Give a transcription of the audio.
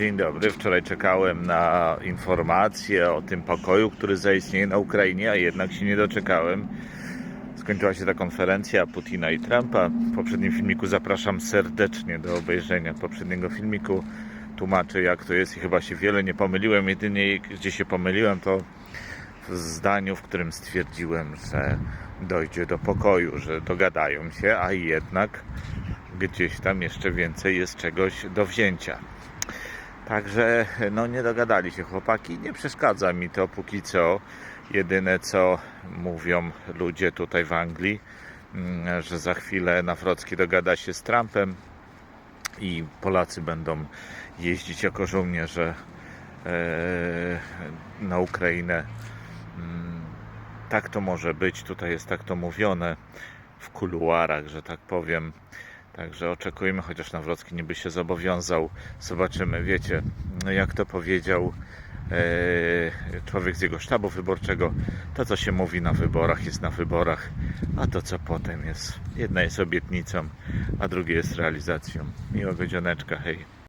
Dzień dobry. Wczoraj czekałem na informacje o tym pokoju, który zaistnieje na Ukrainie, a jednak się nie doczekałem. Skończyła się ta konferencja Putina i Trumpa. W poprzednim filmiku zapraszam serdecznie do obejrzenia poprzedniego filmiku. Tłumaczę jak to jest i chyba się wiele nie pomyliłem. Jedynie gdzie się pomyliłem to w zdaniu, w którym stwierdziłem, że dojdzie do pokoju, że dogadają się, a jednak gdzieś tam jeszcze więcej jest czegoś do wzięcia. Także no nie dogadali się chłopaki, nie przeszkadza mi to póki co. Jedyne co mówią ludzie tutaj w Anglii, mm, że za chwilę Nawrocki dogada się z Trumpem i Polacy będą jeździć jako żołnierze e, na Ukrainę. Mm, Tak to może być, tutaj jest tak to mówione w kuluarach, że tak powiem. Także oczekujmy, chociaż Nawrocki niby się zobowiązał. Zobaczymy, wiecie, jak to powiedział e, człowiek z jego sztabu wyborczego, to co się mówi na wyborach jest na wyborach, a to co potem jest, jedna jest obietnicą, a drugie jest realizacją. Miłego dzioneczka, hej.